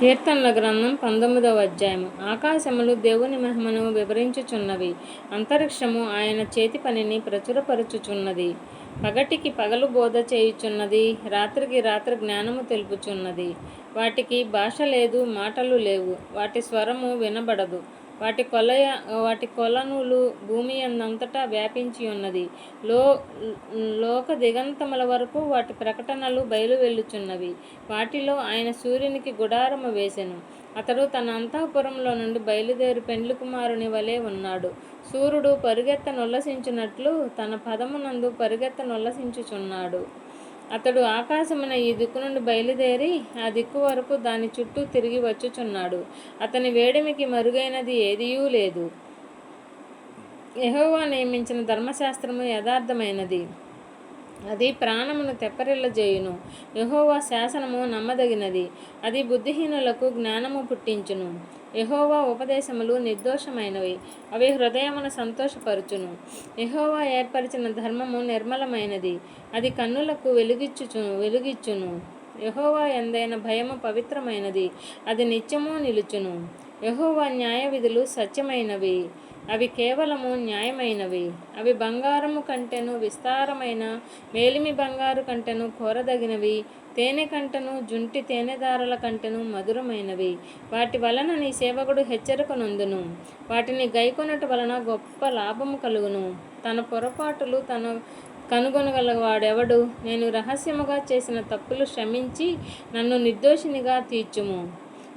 కీర్తనల గ్రంథం పంతొమ్మిదవ అధ్యాయము. ఆకాశములు దేవుని మహిమను వివరించుచున్నవి. అంతరిక్షము ఆయన చేతి పనిని ప్రచురపరుచుచున్నది. పగటికి పగలు బోధ చేయుచున్నది. రాత్రికి రాత్రి జ్ఞానము తెలుపుచున్నది. వాటికి భాష లేదు మాటలు లేవు. వాటి స్వరము వినబడదు. వాటి కొలయ వాటి కొలనులు భూమి అందంతటా వ్యాపించి ఉన్నది. లో లోక దిగంతముల వరకు వాటి ప్రకటనలు బయలు వెళ్ళుచున్నవి. వాటిలో ఆయన సూర్యునికి గుడారము వేసెను. అతడు తన అంతఃపురంలో నుండి బయలుదేరి పెండ్లి కుమారుని వలె ఉన్నాడు. సూర్యుడు పరుగెత్త నొల్లసించినట్లు తన పదమునందు పరుగెత్త నొల్లసించుచున్నాడు అతడు ఆకాశమున ఈ దిక్కు నుండి బయలుదేరి ఆ దిక్కు వరకు దాని చుట్టూ తిరిగి వచ్చుచున్నాడు. అతని వేడిమికి మరుగైనది ఏదియూ లేదు. యహోవా నియమించిన ధర్మశాస్త్రము యథార్థమైనది. అది ప్రాణమును తెప్పరిల్లజేయును యహోవా శాసనము నమ్మదగినది. అది బుద్ధిహీనులకు జ్ఞానము పుట్టించును. యహోవా ఉపదేశములు నిర్దోషమైనవి. అవి హృదయమును సంతోషపరుచును. యహోవా ఏర్పరిచిన ధర్మము నిర్మలమైనది. అది కన్నులకు వెలుగిచ్చుచు వెలుగిచ్చును. యహోవా ఎందైన భయము పవిత్రమైనది. అది నిత్యము నిలుచును. యహోవా న్యాయ విధులు సత్యమైనవి. అవి కేవలము న్యాయమైనవి. అవి బంగారము కంటెను విస్తారమైన మేలిమి బంగారు కంటెను కోరదగినవి తేనె కంటెను జుంటి తేనెదారుల కంటను మధురమైనవి. వాటి వలన నీ సేవకుడు హెచ్చరిక నొందును వాటిని గైకొనట వలన గొప్ప లాభము కలుగును. తన పొరపాటులు తన కనుగొనగలవాడెవడు? నేను రహస్యముగా చేసిన తప్పులు శ్రమించి నన్ను నిర్దోషినిగా తీర్చుము.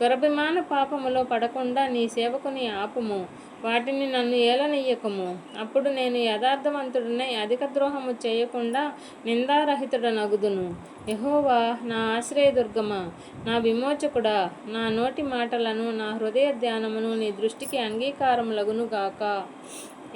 దురభిమాన పాపములో పడకుండా నీ సేవకుని ఆపుము. వాటిని నన్ను ఏలనీయకము. అప్పుడు నేను యథార్థవంతుడనై అధిక ద్రోహము చేయకుండా నిందారహితుడనగుదును. యహోవా నా ఆశ్రయదుర్గమా నా విమోచకుడా నా నోటి మాటలను నా హృదయ ధ్యానమును నీ దృష్టికి అంగీకారములగును గాక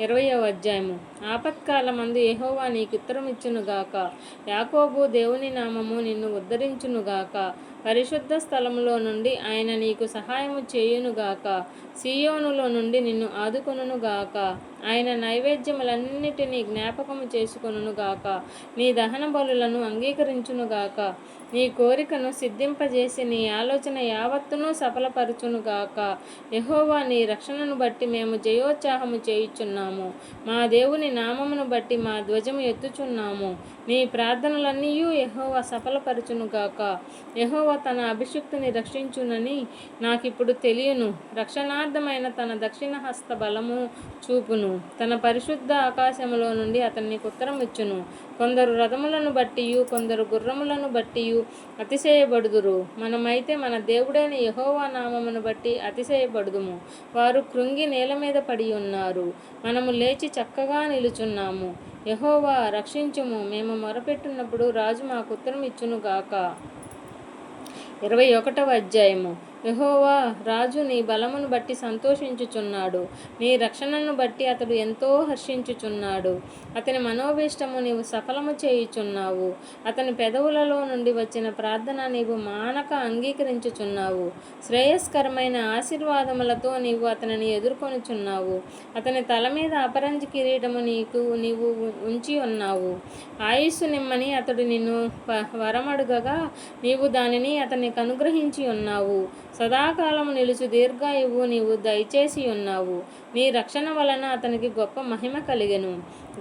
ఇరవయవ అధ్యాయము. ఆపత్కాలమందు యహోవా నీకు ఉత్తరమిచ్చునుగాక యాకోబు దేవుని నామము నిన్ను ఉద్ధరించునుగాక. పరిశుద్ధ స్థలములో నుండి ఆయన నీకు సహాయము చేయునుగాక. సియోనులో నుండి నిన్ను ఆదుకొనుగాక ఆయన నైవేద్యములన్నిటినీ జ్ఞాపకము చేసుకొనుగాక నీ దహన బలులను అంగీకరించునుగాక నీ కోరికను సిద్ధింపజేసి నీ ఆలోచన యావత్తును సఫలపరచునుగాక యహోవా నీ రక్షణను బట్టి మేము జయోత్సాహము చేయుచున్నాము. మా దేవుని నామమును బట్టి మా ధ్వజము ఎత్తుచున్నాము. నీ ప్రార్థనలన్నీ యహోవా సఫలపరచునుగాక. యహోవా తన అభిషుక్తిని రక్షించునని నాకిప్పుడు తెలియను. రక్షణార్థమైన తన దక్షిణ హస్త బలము చూపును. తన పరిశుద్ధ ఆకాశములో నుండి అతనికి ఉత్తరం ఇచ్చును కొందరు రథములను బట్టి కొందరు గుర్రములను బట్టి అతిశయబడుదురు మనమైతే మన దేవుడైన యహోవా నామమును బట్టి అతిశయపడుదుము. వారు కృంగి నేల మీద పడి ఉన్నారు. మనము లేచి చక్కగా నిలుచున్నాము. యహోవా రక్షించుము. మేము మొరపెట్టున్నప్పుడు రాజు మాకు ఉత్తరం ఇచ్చునుగాక ఇరవై ఒకటవ అధ్యాయము. యహోవా రాజు నీ బలమును బట్టి సంతోషించుచున్నాడు. నీ రక్షణను బట్టి అతడు ఎంతో హర్షించుచున్నాడు. అతని మనోభీష్టము నీవు సఫలము చేయుచున్నావు. అతని పెదవులలో నుండి వచ్చిన ప్రార్థన నీవు మానక అంగీకరించుచున్నావు. శ్రేయస్కరమైన ఆశీర్వాదములతో నీవు అతనిని ఎదుర్కొనుచున్నావు. అతని తల మీద అపరంజి కిరీటము నీకు నీవు ఉంచి ఉన్నావు. ఆయుస్సు నిమ్మని అతడు నిన్ను వరమడుగగా నీవు దానిని అతనికి అనుగ్రహించి ఉన్నావు. సదాకాలం నిలుచు దీర్ఘాయువు నీవు దయచేసి ఉన్నావు నీ రక్షణ వలన అతనికి గొప్ప మహిమ కలిగెను.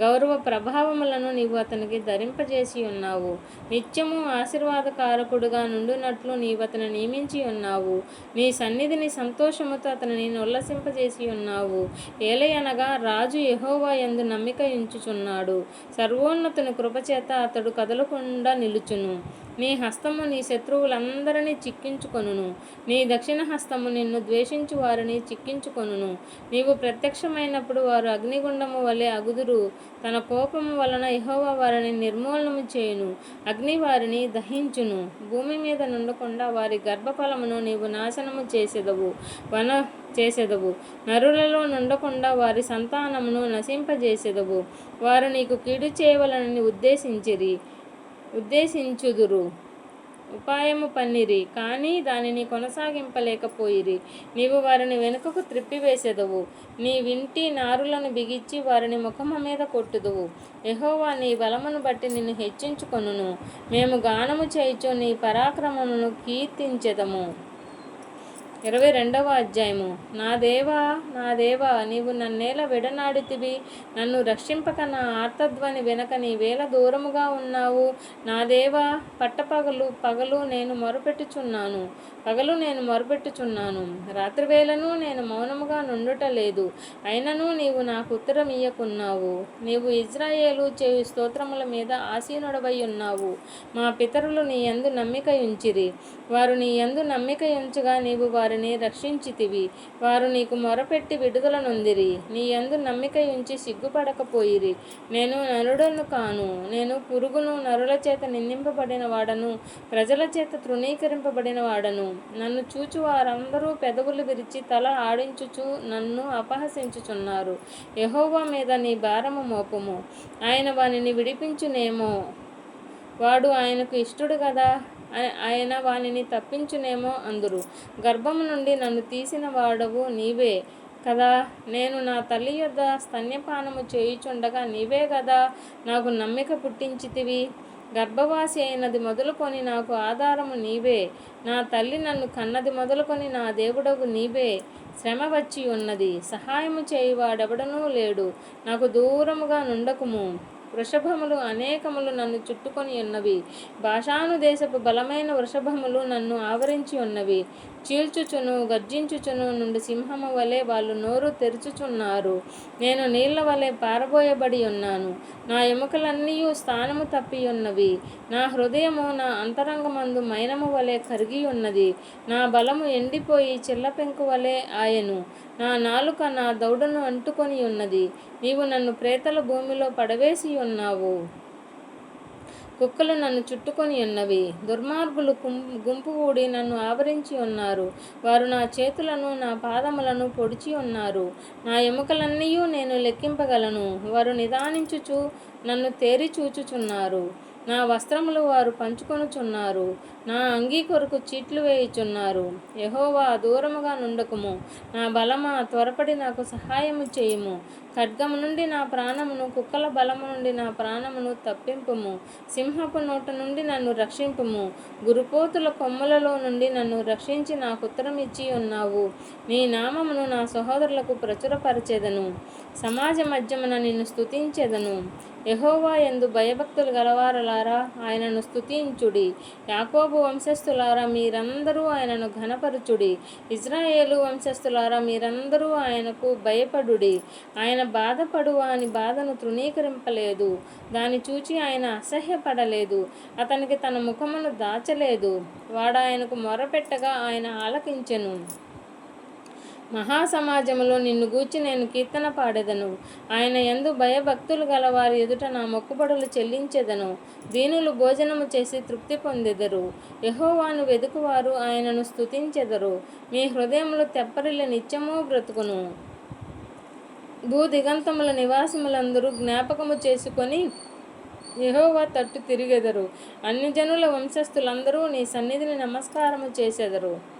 గౌరవ ప్రభావములను నీవు అతనికి ధరింపజేసి ఉన్నావు నిత్యము ఆశీర్వాదకారకుడుగా నుండునట్లు నీవు అతను నియమించి ఉన్నావు నీ సన్నిధిని సంతోషముతో అతనిని ఉల్లసింపజేసి ఉన్నావు ఏలయనగా రాజు యహోవా ఎందు నమ్మిక ఉంచుచున్నాడు సర్వోన్నతుని కృపచేత అతడు కదలకుండా నిలుచును. నీ హస్తము నీ శత్రువులందరినీ చిక్కించుకొనును. నీ దక్షిణ హస్తము నిన్ను ద్వేషించు వారిని చిక్కించుకొనును. నీవు ప్రత్యక్షమైనప్పుడు వారు అగ్నిగుండము వలె అగుదురు. తన కోపము వలన యహోవా వారిని నిర్మూలనము చేయును. అగ్ని వారిని దహించును. భూమి మీద నుండకుండా వారి గర్భఫలమును నీవు నాశనము చేసేదవు. వన చేసేదవు. నరులలో నుండకుండా వారి సంతానమును నశింపజేసేదవు. వారు నీకు కీడు చేయవలనని ఉద్దేశించిరి. ఉద్దేశించుదురు. ఉపాయము పన్నిరి కానీ దానిని కొనసాగింపలేకపోయిరి. నీవు వారిని వెనుకకు త్రిప్పివేసేదవు. నీ వింటి నారులను బిగించి వారిని ముఖము మీద కొట్టుదువు. ఎహోవా నీ బలమును బట్టి నిన్ను హెచ్చించుకొనును. మేము గానము చేయుచు నీ పరాక్రమమును కీర్తించెదము. ఇరవై రెండవ అధ్యాయము. నా దేవా నా దేవా నీవు నన్నేల విడనాడితివి. నన్ను రక్షింపక నా ఆర్తధ్వని వెనక నీవేల దూరముగా ఉన్నావు. నా దేవా పట్టపగలు పగలు నేను మొరపెట్టుచున్నాను. పగలు నేను మొరపెట్టుచున్నాను. రాత్రివేళను నేను మౌనముగా నుండుట లేదు. అయినను నీవు నాకు ఉత్తరం ఇయ్యకున్నావు. నీవు ఇజ్రాయేలు చేయు స్తోత్రముల మీద ఆసీనుడవై ఉన్నావు. మా పితరులు నీ ఎందు నమ్మిక ఉంచిరి వారు నీ ఎందు నమ్మిక ఉంచగా నీవు వారిని రక్షించితివి. వారు నీకు మొరపెట్టి విడుదల నొందిరి. నీ యందు నమ్మిక ఉంచి సిగ్గుపడకపోయిరి. నేను నరుడను కాను. నేను పురుగును నరుల చేత నిందింపబడిన వాడను. ప్రజల చేత తృణీకరింపబడిన వాడను. నన్ను చూచు వారందరూ పెదవులు విరిచి తల ఆడించుచు నన్ను అపహసించుచున్నారు. యహోవా మీద నీ భారము మోపము. ఆయన వానిని విడిపించునేమో. వాడు ఆయనకు ఇష్టడు కదా ఆయన వానిని తప్పించునేమో అందురు. గర్భము నుండి నన్ను తీసిన వాడవు నీవే కదా. నేను నా తల్లి యొద్ద స్తన్యపానము చేయుచుండగా నీవే కదా నాకు నమ్మిక పుట్టించితివి. గర్భవాసి అయినది మొదలుకొని నాకు ఆధారము నీవే. నా తల్లి నన్ను కన్నది మొదలుకొని నా దేవుడవు నీవే. శ్రమ వచ్చి ఉన్నది. సహాయము చేయువాడెవడనూ లేడు. నాకు దూరముగా నుండకుము. వృషభములు అనేకములు నన్ను చుట్టుకొని ఉన్నవి. భాషానుదేశపు బలమైన వృషభములు నన్ను ఆవరించి ఉన్నవి. చీల్చుచును గర్జించుచును నుండి సింహము వలె వాళ్ళు నోరు తెరుచుచున్నారు. నేను నీళ్ళ వలె పారబోయబడి ఉన్నాను. నా ఎముకలన్నీ స్థానము తప్పి ఉన్నవి. నా హృదయము నా అంతరంగమందు మైనము వలె కరిగి ఉన్నది. నా బలము ఎండిపోయి చిల్లపెంకు వలె ఆయను. నా నాలుక నా దౌడను అంటుకొని ఉన్నది. నీవు నన్ను ప్రేతల భూమిలో పడవేసి ఉన్నావు. కుక్కలు నన్ను చుట్టుకొని ఉన్నవి. దుర్మార్గులు కుం- గుంపు కూడి నన్ను ఆవరించి ఉన్నారు. వారు నా చేతులను నా పాదములను పొడిచి ఉన్నారు. నా ఎముకలన్నీ నేను లెక్కింపగలను. వారు నిదానించుచు నన్ను తేరి చూచుచున్నారు. నా వస్త్రములు వారు పంచుకొనుచున్నారు. నా అంగీ కొరకు చీట్లు వేయుచున్నారు. యహోవా దూరముగా నుండకుము. నా బలమా త్వరపడి నాకు సహాయము చేయుము. ఖడ్గము నుండి నా ప్రాణమును కుక్కల బలము నుండి నా ప్రాణమును తప్పింపుము. సింహపు నోట నుండి నన్ను రక్షింపుము. గురుపోతుల కొమ్మలలో నుండి నన్ను రక్షించి నాకు ఉత్తరం ఇచ్చి ఉన్నావు. నీ నామమును నా సహోదరులకు ప్రచురపరచెదను. సమాజ మధ్యమున నిన్ను స్తుతించెదను. యహోవా ఎందు భయభక్తులు గలవారలారా ఆయనను స్తుతించుడి. యాకోబు వంశస్థులారా మీరందరూ ఆయనను ఘనపరచుడి. ఇజ్రాయేలు వంశస్థులారా మీరందరూ ఆయనకు భయపడుడి. ఆయన ఆయన బాధపడు అని బాధను తృణీకరింపలేదు. దాన్ని చూచి ఆయన అసహ్యపడలేదు. అతనికి తన ముఖమును దాచలేదు. వాడాయనకు ఆయనకు మొరపెట్టగా ఆయన ఆలకించెను. మహాసమాజంలో నిన్ను గూర్చి నేను కీర్తన పాడెదను. ఆయన ఎందు భయభక్తులు గల వారి ఎదుట నా మొక్కుబడులు చెల్లించెదను. దీనులు భోజనము చేసి తృప్తి పొందెదరు. యహోవాను వెదుకువారు ఆయనను స్తుతించెదరు. మీ హృదయములు తెప్పరిల్ల నిత్యమో బ్రతుకును. భూ దిగంతముల నివాసములందరూ జ్ఞాపకము చేసుకొని యహోవా తట్టు తిరిగెదరు. అన్ని జనుల వంశస్థులందరూ నీ సన్నిధిని నమస్కారము చేసెదరు.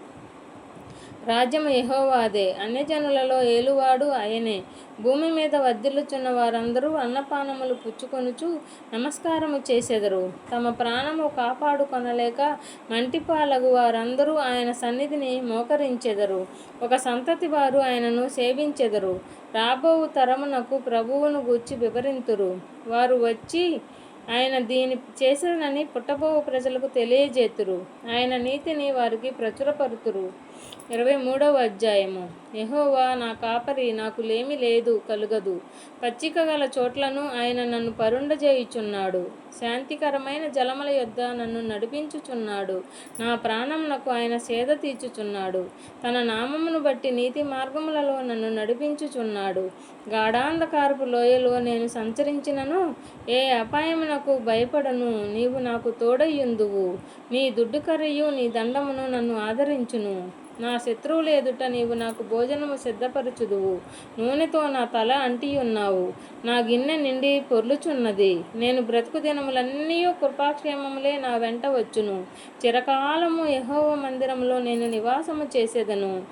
రాజ్యము యహోవాదే. అన్యజనులలో ఏలువాడు ఆయనే. భూమి మీద వర్ధిల్లుచున్న వారందరూ అన్నపానములు పుచ్చుకొనుచు నమస్కారము చేసెదరు. తమ ప్రాణము కాపాడుకొనలేక మంటిపాలగు వారందరూ ఆయన సన్నిధిని మోకరించెదరు. ఒక సంతతి వారు ఆయనను సేవించెదరు. రాబోవు తరమునకు ప్రభువును గూర్చి వివరింతురు. వారు వచ్చి ఆయన దీని చేసినని పుట్టబోవు ప్రజలకు తెలియజేతురు. ఆయన నీతిని వారికి ప్రచురపరుతురు. ఇరవై మూడవ అధ్యాయము. యహోవా నా కాపరి నాకు లేమి లేదు కలుగదు. పచ్చిక గల చోట్లను ఆయన నన్ను పరుండజేయుచున్నాడు. శాంతికరమైన జలముల యొద్ద నన్ను నడిపించుచున్నాడు. నా ప్రాణమునకు ఆయన సేద తీర్చుచున్నాడు. తన నామమును బట్టి నీతి మార్గములలో నన్ను నడిపించుచున్నాడు. గాఢాంధకారపు లోయలో నేను సంచరించినను. ఏ అపాయమునకు భయపడను. నీవు నాకు తోడయ్యుందువు. నీ దుడ్డు కర్రయు నీ దండమును నన్ను ఆదరించును. నా శత్రువుల ఎదుట నీవు నాకు భోజనము సిద్ధపరచుదువు. నూనెతో నా తల అంటి ఉన్నావు నా గిన్నె నిండి పొర్లుచున్నది. నేను బ్రతుకు దినములన్నీ కృపాక్షేమములే నా వెంట వచ్చును. చిరకాలము యహోవ మందిరములో నేను నివాసము చేసేదను.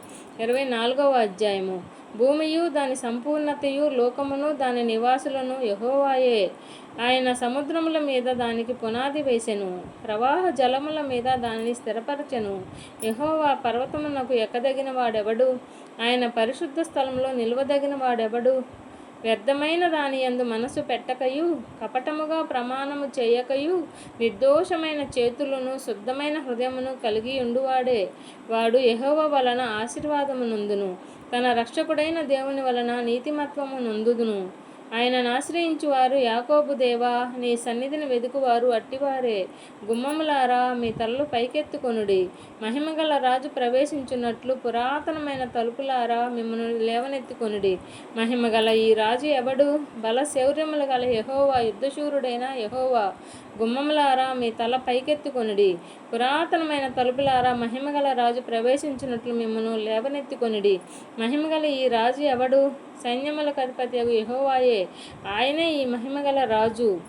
ఇరవై నాలుగవ అధ్యాయము. భూమియు దాని సంపూర్ణతయు లోకమును దాని నివాసులను యహోవాయే. ఆయన సముద్రముల మీద దానికి పునాది వేసెను. ప్రవాహ జలముల మీద దానిని స్థిరపరచెను. యహోవా పర్వతమునకు ఎక్కదగిన వాడెవడు? ఆయన పరిశుద్ధ స్థలంలో నిల్వదగిన వాడెవడు? వ్యర్థమైన దాని యందు మనసు పెట్టకయు కపటముగా ప్రమాణము చేయకయు నిర్దోషమైన చేతులను శుద్ధమైన హృదయమును కలిగి ఉండువాడే. వాడు యెహోవా వలన ఆశీర్వాదమునందును తన రక్షకుడైన దేవుని వలన నీతిమత్వము నందుదును. ఆయనను ఆశ్రయించువారు యాకోబు దేవా నీ సన్నిధిని వెదుకువారు అట్టివారే. గుమ్మములారా మీ తలలు పైకెత్తుకొనుడి. మహిమగల రాజు ప్రవేశించున్నట్లు పురాతనమైన తలుపులారా మిమ్మల్ని లేవనెత్తుకొనుడి. మహిమగల ఈ రాజు ఎవడు? బల శౌర్యములు గల యహోవా యుద్ధశూరుడైన యహోవా. గుమ్మములారా మీ తల పైకెత్తుకొనుడి. పురాతనమైన తలుపులారా మహిమగల రాజు ప్రవేశించినట్లు మిమ్మను లేవనెత్తుకొనిడి. మహిమగల ఈ రాజు ఎవడు? సైన్యములకు అధిపతి యహోవాయే. ఆయనే ఈ మహిమగల రాజు.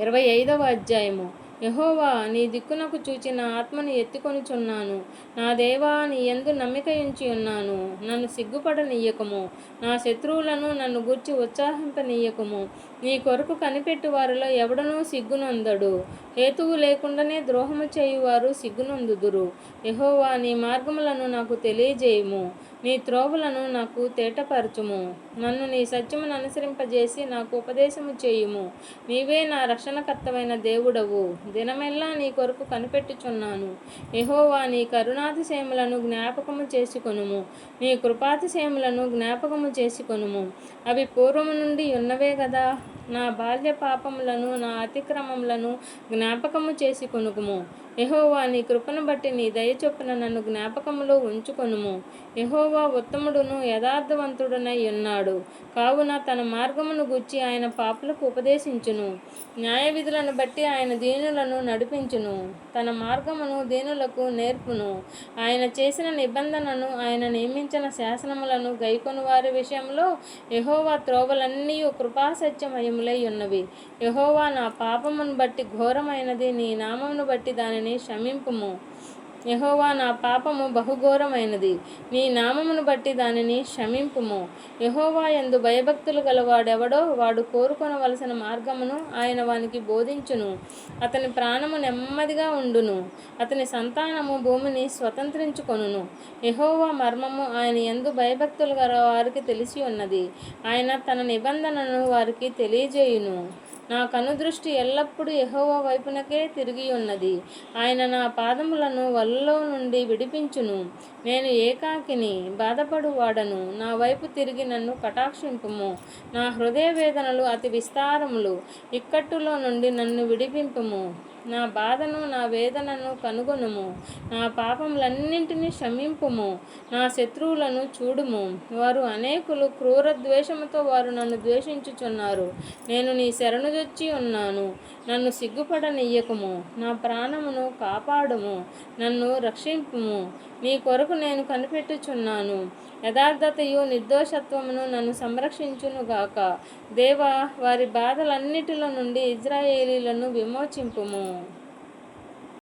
ఇరవై ఐదవ అధ్యాయము. యహోవా నీ దిక్కునకు చూచి నా ఆత్మను ఎత్తుకొనుచున్నాను. నా దేవా నీ ఎందు నమ్మిక ఉంచి ఉన్నాను. నన్ను సిగ్గుపడనీయకము. నా శత్రువులను నన్ను గూర్చి ఉత్సాహింపనీయకము. నీ కొరకు కనిపెట్టు వారిలో ఎవడనూ సిగ్గునొందడు. హేతువు లేకుండానే ద్రోహము చేయువారు సిగ్గునొందుదురు. యహోవా నీ మార్గములను నాకు తెలియజేయము. నీ త్రోవులను నాకు తేటపరచుము. నన్ను నీ సత్యమును అనుసరింపజేసి నాకు ఉపదేశము చేయుము. నీవే నా రక్షణకర్తమైన దేవుడవు. దినమెల్లా నీ కొరకు కనిపెట్టుచున్నాను. ఎహోవా నీ కరుణాతిశయములను జ్ఞాపకము చేసుకొనుము. నీ కృపాతిశయములను జ్ఞాపకము చేసుకొనుము. అవి పూర్వము నుండి ఉన్నవే కదా నా బాల్య పాపములను నా అతిక్రమములను జ్ఞాపకము చేసి కొనుకుము యహోవా నీ కృపను బట్టి నీ దయచొప్పున నన్ను జ్ఞాపకములో ఉంచుకొనుము. యహోవా ఉత్తముడును యథార్థవంతుడునై ఉన్నాడు. కావున తన మార్గమును గుచ్చి ఆయన పాపులకు ఉపదేశించును. న్యాయ విధులను బట్టి ఆయన దీనులను నడిపించును. తన మార్గమును దీనులకు నేర్పును. ఆయన చేసిన నిబంధనను ఆయన నియమించిన శాసనములను గైకొని వారి విషయంలో యహోవా త్రోవలన్నీ కృపాసత్యమయములై ఉన్నవి. యహోవా నా పాపమును బట్టి ఘోరమైనది నీ నామమును బట్టి దానిని క్షమింపుము. యహోవా నా పాపము బహుఘోరమైనది. నీ నామమును బట్టి దానిని క్షమింపుము. యహోవా ఎందు భయభక్తులు గలవాడెవడో వాడు కోరుకొనవలసిన మార్గమును ఆయన వానికి బోధించును. అతని ప్రాణము నెమ్మదిగా ఉండును. అతని సంతానము భూమిని స్వతంత్రించుకొనును. యహోవా మర్మము ఆయన ఎందు భయభక్తులు గల వారికి తెలిసి ఉన్నది. ఆయన తన నిబంధనను వారికి తెలియజేయును. నా కనుదృష్టి ఎల్లప్పుడూ ఎహోవ వైపునకే తిరిగి ఉన్నది ఆయన నా పాదములను వలలో నుండి విడిపించును. నేను ఏకాకిని బాధపడు వాడను నా వైపు తిరిగి నన్ను కటాక్షింపుము. నా హృదయ వేదనలు అతి విస్తారములు. ఇక్కట్టులో నుండి నన్ను విడిపింపుము. నా బాధను నా వేదనను కనుగొనుము. నా పాపములన్నింటినీ క్షమింపుము నా శత్రువులను చూడుము. వారు అనేకులు క్రూర ద్వేషముతో వారు నన్ను ద్వేషించుచున్నారు. నేను నీ శరణుదొచ్చి ఉన్నాను. నన్ను సిగ్గుపడనియ్యకము నా ప్రాణమును కాపాడుము. నన్ను రక్షింపుము. నీ కొరకు నేను కనిపెట్టుచున్నాను. యథార్థతయు నిర్దోషత్వమును నన్ను సంరక్షించునుగాక దేవా వారి బాధలన్నిటిలో నుండి ఇజ్రాయేలీలను విమోచింపుము.